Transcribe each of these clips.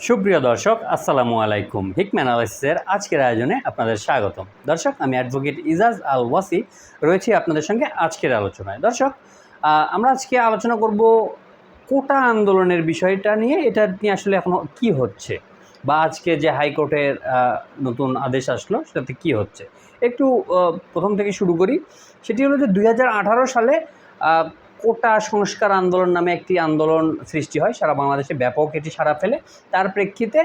সুপ্রিয় দর্শক, আসসালামু আলাইকুম। হিকম্যান আলাইসের আজকের আয়োজনে আপনাদের স্বাগতম। দর্শক, আমি অ্যাডভোকেট ইজাজ আল ওয়াসি, রয়েছি আপনাদের সঙ্গে আজকের আলোচনায়। দর্শক আমরা আজকে আলোচনা করব কোটা আন্দোলনের বিষয়টা নিয়ে, এটা নিয়ে আসলে এখনও কি হচ্ছে? বা আজকে যে হাইকোর্টের নতুন আদেশ আসলো, সেটাতে কি হচ্ছে? একটু প্রথম থেকে শুরু করি। সেটি হলো যে দু হাজার আঠারো সালে কোটা সংস্কার আন্দোলন নামে একটি আন্দোলন সৃষ্টি হয়। সারা বাংলাদেশে ব্যাপক এটি সারা ফেলে। তার প্রেক্ষিতে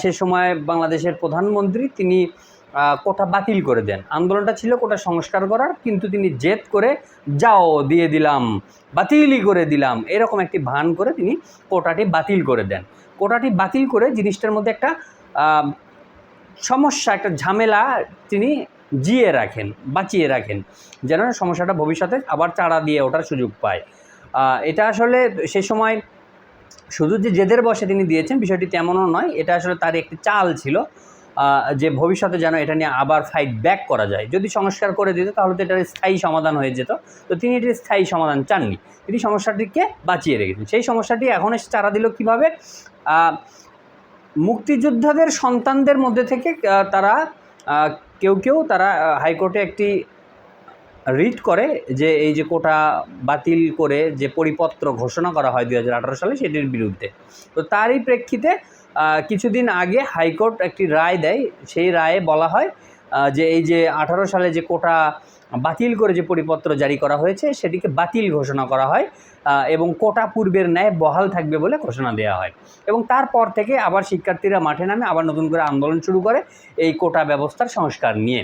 সে সময় বাংলাদেশের প্রধানমন্ত্রী তিনি কোটা বাতিল করে দেন। আন্দোলনটা ছিল কোটা সংস্কার করার, কিন্তু তিনি জেদ করে, যাও, দিয়ে দিলাম, বাতিলই করে দিলাম। এরকম একটি ভান করে তিনি কোটাটি বাতিল করে দেন। কোটাটি বাতিল করে জিনিসটার মধ্যে একটা সমস্যা, একটা ঝামেলা তিনি জিয়ে রাখেন, বাঁচিয়ে রাখেন, যেন সমস্যাটা ভবিষ্যতে আবার চাড়া দিয়ে ওঠার সুযোগ পায়। এটা আসলে সে সময় শুধু যে জেদের বসে তিনি দিয়েছেন বিষয়টি তেমনও নয়, এটা আসলে তার একটি চাল ছিল যে ভবিষ্যতে যেন এটা নিয়ে আবার ফাইট ব্যাক করা যায়। যদি সংস্কার করে দিত তাহলে তো এটার স্থায়ী সমাধান হয়ে যেত। তো তিনি এটির স্থায়ী সমাধান চাননি। তিনি সমস্যাটিকে বাঁচিয়ে রেখেছেন। সেই সমস্যাটি এখন এসে চারা দিল কীভাবে? মুক্তিযোদ্ধাদের সন্তানদের মধ্যে থেকে তারা কেউ কেউ তারা হাইকোর্টে একটি রিট করে যে এই যে কোটা বাতিল করে যে পরিপত্র ঘোষণা করা হয় দু হাজার আঠেরো সালে সেটির বিরুদ্ধে। তো তারই প্রেক্ষিতে কিছুদিন আগে হাইকোর্ট একটি রায় দেয়। সেই রায়ে বলা হয় যে এই যে আঠারো সালে যে কোটা বাতিল করে যে পরিপত্র জারি করা হয়েছে, সেটিকে বাতিল ঘোষণা করা হয় এবং কোটা পূর্বের ন্যায় বহাল থাকবে বলে ঘোষণা দেওয়া হয়। এবং তারপর থেকে আবার শিক্ষার্থীরা মাঠে নামে, আবার নতুন করে আন্দোলন শুরু করে এই কোটা ব্যবস্থার সংস্কার নিয়ে।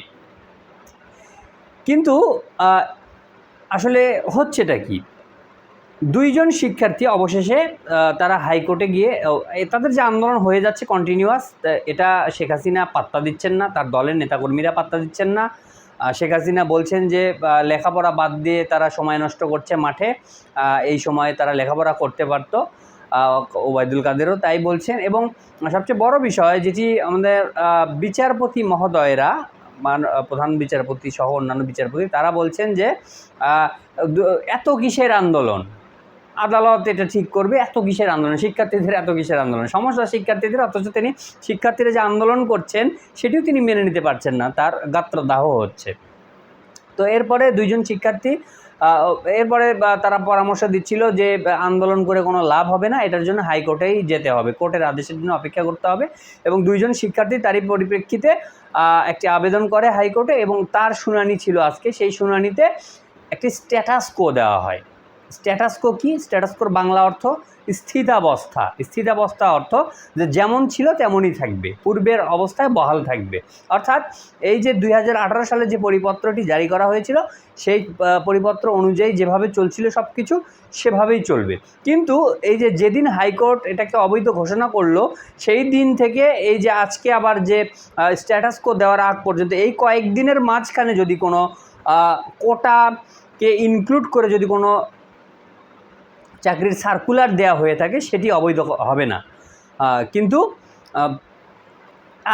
কিন্তু আসলে হচ্ছেটা কি? দুইজন শিক্ষার্থী অবশেষে তারা হাইকোর্টে গিয়ে তাদের যে আন্দোলন হয়ে যাচ্ছে কন্টিনিউয়াস এটা শেখ হাসিনা পাত্তা দিচ্ছেন না, তার দলের নেতাকর্মীরা পাত্তা দিচ্ছেন না। শেখ হাসিনা বলছেন যে লেখাপড়া বাদ দিয়ে তারা সময় নষ্ট করছে মাঠে এই সময়ে তারা লেখাপড়া করতে পারতো ওবায়দুল কাদেরও তাই বলছেন। এবং সবচেয়ে বড় বিষয় যেটি আমাদের বিচারপতি মহোদয়েরা, মান প্রধান বিচারপতি সহ অন্যান্য বিচারপতি, তারা বলছেন যে এত কিসের আন্দোলন? আদালত এটা ঠিক করবে, এত কিসের আন্দোলন? শিক্ষার্থীদের এত কিসের আন্দোলন? সমস্যা শিক্ষার্থীদের, অথচ তিনি, শিক্ষার্থীরা যে আন্দোলন করছেন, সেটিও তিনি মেনে নিতে পারছেন না, তার গাত্রদাহ হচ্ছে। তো এরপরে দুইজন শিক্ষার্থী এরপরে তারা পরামর্শ দিচ্ছিল যে আন্দোলন করে কোনো লাভ হবে না, এটার জন্য হাইকোর্টেই যেতে হবে, কোর্টের আদেশের জন্য অপেক্ষা করতে হবে এবং দুইজন শিক্ষার্থী তারই পরিপ্রেক্ষিতে একটি আবেদন করে হাইকোর্টে এবং তার শুনানি ছিল আজকে, সেই শুনানিতে একটি স্ট্যাটাস কো দেওয়া হয়। Status quo? কি স্ট্যাটাস কোর বাংলা অর্থ স্থিতাবস্থা। স্থিতাবস্থা অর্থ যে যেমন ছিল তেমনই থাকবে। পূর্বের অবস্থায় বহাল থাকবে। অর্থাৎ এই যে দু হাজার আঠেরো সালে যে পরিপত্রটি জারি করা হয়েছিল সেই পরিপত্র অনুযায়ী যেভাবে চলছিল সব কিছু সেভাবেই চলবে। কিন্তু এই যে যেদিন হাইকোর্ট এটাকে অবৈধ ঘোষণা করল সেই দিন থেকে এই যে আজকে আবার যে স্ট্যাটাস কো দেওয়ার আগ পর্যন্ত এই কয়েকদিনের মাঝখানে যদি কোনো আহ, কোটাকে ইনক্লুড করে যদি কোনো চাকরির সার্কুলার দেওয়া হয়ে থাকে, সেটি অবৈধ হবে না। কিন্তু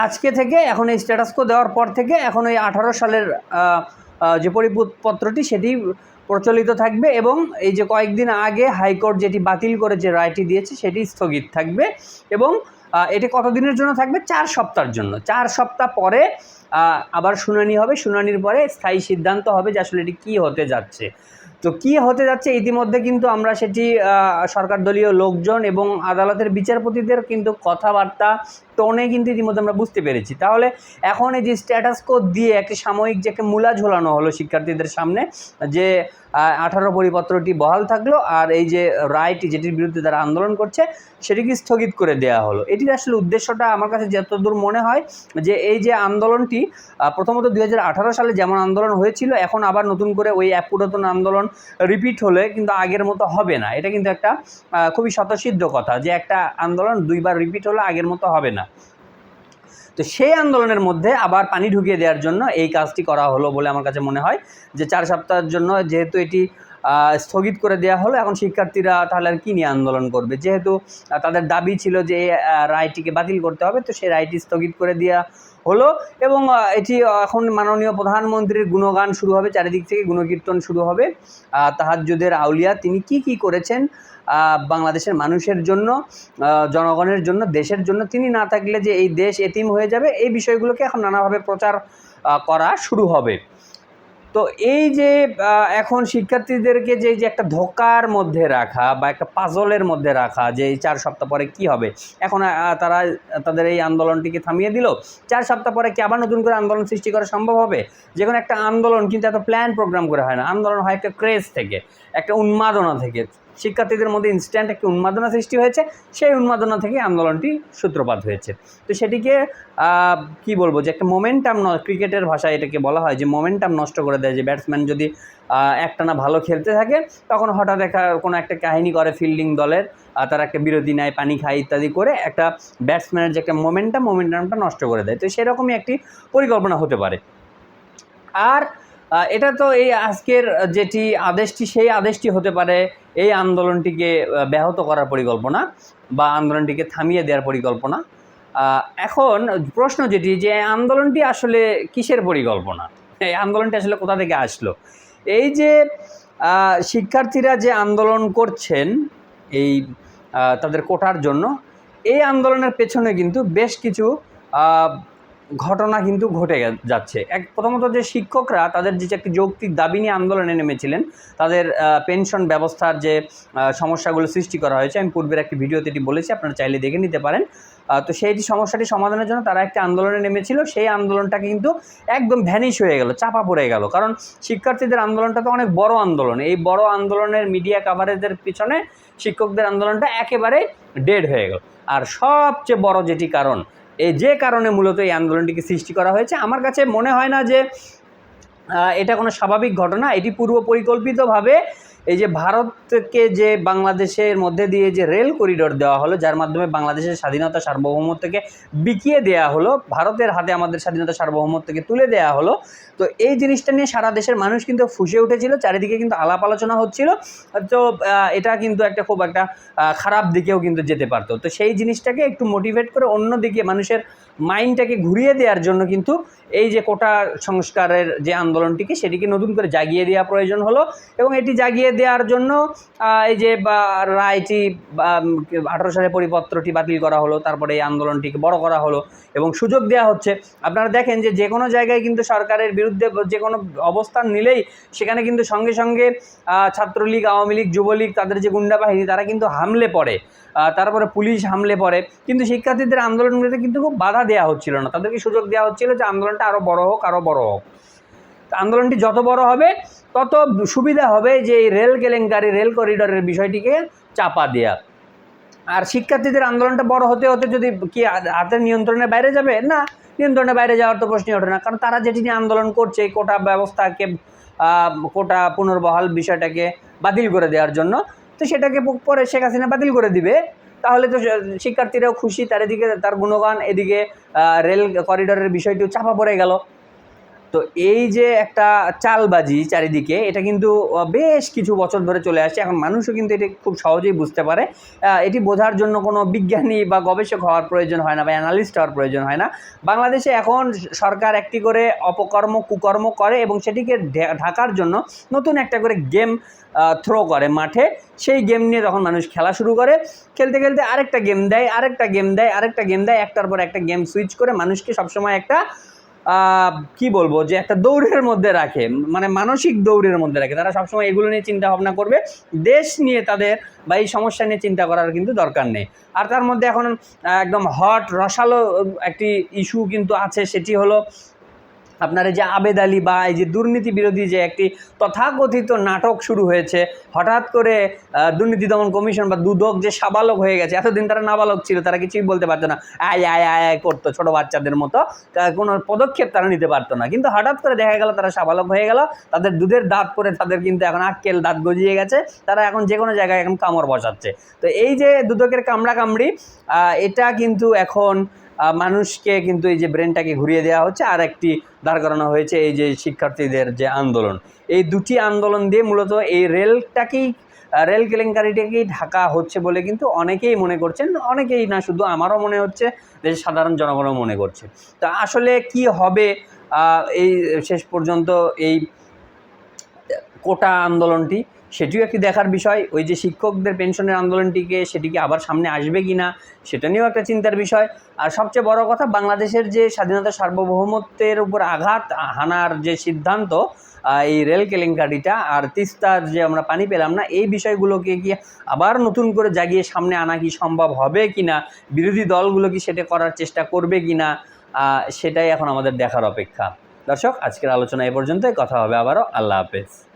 আজকে থেকে এখন এই স্ট্যাটাস কো দেওয়ার পর থেকে এখন এই আঠারো সালের যে পরিপত্রটি সেটি প্রচলিত থাকবে এবং এই যে কয়েকদিন আগে হাইকোর্ট যেটি বাতিল করে যে রায়টি দিয়েছে, সেটি স্থগিত থাকবে এবং এটি কতদিনের জন্য থাকবে? চার সপ্তাহের জন্য। চার সপ্তাহ পরে আবার শুনানি হবে। শুনানির পরে স্থায়ী সিদ্ধান্ত হবে যে আসলে এটি কী হতে যাচ্ছে। তো কি হতে যাচ্ছে ইতিমধ্যে কিন্তু আমরা সেটি সরকার দলীয় লোকজন এবং আদালতের বিচারপতিদের কিন্তু কথাবার্তা টোনে কিন্তু ইতিমধ্যে আমরা বুঝতে পেরেছি। তাহলে এখন এই যে স্ট্যাটাস কোড দিয়ে একটি সাময়িক যে একটা মূলা ঝোলানো হলো শিক্ষার্থীদের সামনে, যে আঠারো পরিপত্রটি বহাল থাকল আর এই যে রায়টি যেটির বিরুদ্ধে তারা আন্দোলন করছে, সেটিকে স্থগিত করে দেওয়া হলো। এটির আসলে উদ্দেশ্যটা আমার কাছে যতদূর মনে হয় যে এই যে আন্দোলনটি প্রথমত দুই হাজার আঠারো সালে যেমন আন্দোলন হয়েছিল, এখন আবার নতুন করে ওই এক পুরাতন আন্দোলন রিপিট হলে কিন্তু আগের মতো হবে না। এটা কিন্তু একটা খুবই স্বতঃসিদ্ধ কথা যে একটা আন্দোলন দুইবার রিপিট হলে আগের মতো হবে না। তো সেই আন্দোলনের মধ্যে আবার পানি ঢুকিয়ে দেওয়ার জন্য এই কাজটি করা হলো বলে আমার কাছে মনে হয় যে চার সপ্তাহের জন্য যেহেতু এটি স্থগিত করে দেওয়া হলো। এখন শিক্ষার্থীরা তাহলে আর কী নিয়ে আন্দোলন করবে? যেহেতু তাদের দাবি ছিল যে রায়টিকে বাতিল করতে হবে তো সেই রায়টি স্থগিত করে দেওয়া হলো এবং এটি এখন মাননীয় প্রধানমন্ত্রীর গুণগান শুরু হবে চারিদিক থেকে গুণকীর্তন শুরু হবে। আহ, তাহাজ্জুদের আউলিয়া তিনি কি কি করেছেন বাংলাদেশের মানুষের জন্য জনগণের জন্য দেশের জন্য তিনি না থাকলে যে এই দেশ এতিম হয়ে যাবে এই বিষয়গুলোকে এখন নানাভাবে প্রচার করা শুরু হবে। তো এই যে এখন শিক্ষার্থীদেরকে যে যে একটা ধোকার মধ্যে রাখা বা একটা পাজলের মধ্যে রাখা, যে এই চার সপ্তাহ পরে কি হবে? এখন তারা, তাদের এই আন্দোলনটিকে থামিয়ে দিল। চার সপ্তাহ পরে কি আবার নতুন করে আন্দোলন সৃষ্টি করা সম্ভব হবে? যে কোনো একটা আন্দোলন কিন্তু এত প্ল্যান প্রোগ্রাম করে হয় না। আন্দোলন হয় একটা ক্রেজ থেকে, একটা উন্মাদনা থেকে। শিক্ষার্থীদের মধ্যে ইনস্ট্যান্ট একটি উন্মাদনা সৃষ্টি হয়েছে, সেই উন্মাদনা থেকে আন্দোলনটি সূত্রপাত হয়েছে। তো সেটিকে কি বলব যে একটা মোমেন্টাম ক্রিকেটের ভাষায় এটাকে বলা হয় যে মোমেন্টাম নষ্ট করে দেয় যে ব্যাটসম্যান যদি একটানা ভালো খেলতে থাকে, তখন হঠাৎ একটা, কোনো একটা কাহিনী করে ফিল্ডিং দলের তারা একটা বিরতি নেয়, পানি খায় ইত্যাদি করে একটা ব্যাটসম্যানের যে একটা মোমেন্টাম মোমেন্টামটা নষ্ট করে দেয়। তো সেরকমই একটি পরিকল্পনা হতে পারে। আর এটা তো এই আজকের যেটি আদেশটি, সেই আদেশটি হতে পারে এই আন্দোলনটিকে ব্যাহত করার পরিকল্পনা বা আন্দোলনটিকে থামিয়ে দেওয়ার পরিকল্পনা। এখন প্রশ্ন যেটি, যে আন্দোলনটি আসলে কিসের পরিকল্পনা? এই আন্দোলনটি আসলে কোথা থেকে আসলো? এই যে শিক্ষার্থীরা যে আন্দোলন করছেন এই তাদের কোটার জন্য, এই আন্দোলনের পেছনে কিন্তু বেশ কিছু ঘটনা কিন্তু ঘটে যাচ্ছে। এক প্রথমত যে শিক্ষকরা তাদের যে একটি যৌক্তিক দাবি নিয়ে আন্দোলনে নেমেছিলেন, তাদের পেনশন ব্যবস্থার যে সমস্যাগুলো সৃষ্টি করা হয়েছে, আমি পূর্বের একটি ভিডিওতে এটি বলেছি, আপনারা চাইলে দেখে নিতে পারেন। তো সেই সমস্যাটি সমাধানের জন্য তারা একটি আন্দোলনে নেমেছিল, সেই আন্দোলনটাকে কিন্তু একদম ভ্যানিশ হয়ে গেল, চাপা পড়ে গেল। কারণ শিক্ষার্থীদের আন্দোলনটা তো অনেক বড় আন্দোলন, এই বড় আন্দোলনের মিডিয়া কাভারেজের পিছনে শিক্ষকদের আন্দোলনটা একেবারে ডেড হয়ে গেল। আর সবচেয়ে বড় যেটি কারণ যে কারণে মূলত এই আন্দোলনটিকে সৃষ্টি করা হয়েছে, আমার কাছে মনে হয় না যে এটা কোনো স্বাভাবিক ঘটনা, এটি পূর্ব পরিকল্পিতভাবে এই যে ভারতকে যে বাংলাদেশের মধ্যে দিয়ে যে রেল করিডোর দেওয়া হলো, যার মাধ্যমে বাংলাদেশের স্বাধীনতা সার্বভৌমত্বকে বিকিয়ে দেওয়া হলো, ভারতের হাতে আমাদের স্বাধীনতা সার্বভৌমত্বকে তুলে দেওয়া হলো, তো এই জিনিসটা নিয়ে সারা দেশের মানুষ কিন্তু ফুসে উঠেছিল, চারিদিকে কিন্তু আলাপ আলোচনা হচ্ছিল, তো এটা কিন্তু একটা খুব একটা খারাপ দিকেও কিন্তু যেতে পারতো। তো সেই জিনিসটাকে একটু মোটিভেট করে অন্য দিকে মানুষের মাইন্ডটাকে ঘুরিয়ে দেওয়ার জন্য কিন্তু এই যে কোটা সংস্কারের যে আন্দোলনটিকে সেটিকে নতুন করে জাগিয়ে দেওয়া প্রয়োজন হলো এবং এটি জাগিয়ে দেওয়ার জন্য এই যে রায়টি আঠারো সালের পরিপত্রটি বাতিল করা হলো, তারপরে এই আন্দোলনটিকে বড় করা হলো এবং সুযোগ দেওয়া হচ্ছে। আপনারা দেখেন যে যে কোনো জায়গায় কিন্তু সরকারের বিরুদ্ধে যে কোনো অবস্থান নিলেই সেখানে কিন্তু সঙ্গে সঙ্গে ছাত্রলীগ, আওয়ামী লীগ, যুবলীগ, তাদের যে গুন্ডা বাহিনী তারা কিন্তু হামলে পড়ে। তারপরে পুলিশ হামলে পড়ে। কিন্তু শিক্ষার্থীদের আন্দোলনগুলোতে কিন্তু খুব বাধা দেওয়া হচ্ছিল না। তাদেরকে সুযোগ দেওয়া হচ্ছিল যে আন্দোলনটা আরও বড় হোক আরও বড় হোক। আন্দোলনটি যত বড় হবে, তত সুবিধা হবে যে এই রেল কেলেঙ্কারি, রেল করিডোরের বিষয়টিকে চাপা দেওয়া আর শিক্ষার্থীদের আন্দোলনটা বড় হতে হতে যদি কি হাতের নিয়ন্ত্রণের বাইরে যাবে? না, নিয়ন্ত্রণের বাইরে যাওয়ার তো প্রশ্নই ওঠে না। কারণ তারা যেটি নিয়ে আন্দোলন করছে কোটা ব্যবস্থাকে কোটা পুনর্বহাল বিষয়টাকে বাতিল করে দেওয়ার জন্য তো সেটাকে পরে শেখ হাসিনা বাতিল করে দিবে। তাহলে তো শিক্ষার্থীরাও খুশি, তার এদিকে তার গুণগান, এদিকে রেল করিডরের বিষয়টিও চাপা পড়ে গেল। তো এই যে একটা চালবাজি চারিদিকে, এটা কিন্তু বেশ কিছু বছর ধরে চলে আসছে। এখন মানুষও কিন্তু এটি খুব সহজেই বুঝতে পারে। এটি বোঝার জন্য কোনো বিজ্ঞানী বা গবেষক হওয়ার প্রয়োজন হয় না বা অ্যানালিস্ট হওয়ার প্রয়োজন হয় না। বাংলাদেশে এখন সরকার একটি করে অপকর্ম, কুকর্ম করে এবং সেটিকে ঢাকার জন্য নতুন একটা করে গেম থ্রো করে মাঠে। সেই গেম নিয়ে তখন মানুষ খেলা শুরু করে। খেলতে খেলতে আরেকটা গেম দেয়, আরেকটা গেম দেয়, আরেকটা গেম দেয়, একটার পর একটা গেম সুইচ করে মানুষকে সবসময় একটা কি বলব, যে একটা দৌড়ের মধ্যে রাখে মানে মানসিক দৌড়ের মধ্যে রাখে। তারা সবসময় এগুলো নিয়ে চিন্তা ভাবনা করবে, দেশ নিয়ে তাদের বা এই সমস্যা নিয়ে চিন্তা করার কিন্তু দরকার নেই। আর তার মধ্যে এখন একদম হট রসালো একটি ইস্যু কিন্তু আছে, সেটি হলো আপনার এই যে আবেদ আলী বা এই যে দুর্নীতি বিরোধী যে একটি তথাকথিত নাটক শুরু হয়েছে, হঠাৎ করে দুর্নীতি দমন কমিশন বা দুদক যে সাবালক হয়ে গেছে, এতদিন তারা নাবালক ছিল, তারা কিছুই বলতে পারতো না, আয় আয় আয় আয় করতো ছোটো বাচ্চাদের মতো কোনো পদক্ষেপ তারা নিতে পারতো না। কিন্তু হঠাৎ করে দেখা গেল তারা সাবালক হয়ে গেল, তাদের দুধের দাঁত পরে তাদের কিন্তু এখন আক্কেল দাঁত গজিয়ে গেছে, তারা এখন যে কোনো জায়গায় এখন কামড় বসাচ্ছে। তো এই যে দুদকের কামড়া কামড়ি এটা কিন্তু এখন মানুষকে কিন্তু এই যে ব্রেনটাকে ঘুরিয়ে দেওয়া হচ্ছে, আর একটি দাঁড় করানো হয়েছে এই যে শিক্ষার্থীদের যে আন্দোলন। এই দুটি আন্দোলন দিয়ে মূলত এই রেলটাকেই রেল কেলেঙ্কারিটাকেই ঢাকা হচ্ছে বলে কিন্তু অনেকেই মনে করছেন, অনেকেই না, শুধু আমারও মনে হচ্ছে দেশের সাধারণ জনগণও মনে করছে। তো আসলে কি হবে এই শেষ পর্যন্ত এই কোটা আন্দোলনটি? সেটিও একটি দেখার বিষয়। ওই যে শিক্ষকদের পেনশনের আন্দোলনটিকে সেটিকে আবার সামনে আসবে কি না সেটা নিয়েও একটা চিন্তার বিষয়। আর সবচেয়ে বড় কথা, বাংলাদেশের যে স্বাধীনতা সার্বভৌমত্বের উপর আঘাত, হানার যে সিদ্ধান্ত এই রেল কেলেঙ্কারিটা আর তিস্তার যে আমরা পানি পেলাম না, এই বিষয়গুলোকে কি আবার নতুন করে জাগিয়ে সামনে আনা কি সম্ভব হবে কি না বিরোধী দলগুলো কি সেটা করার চেষ্টা করবে কি না সেটাই এখন আমাদের দেখার অপেক্ষা। দর্শক, আজকের আলোচনা এ পর্যন্তই। কথা হবে আবারও। আল্লাহ হাফেজ।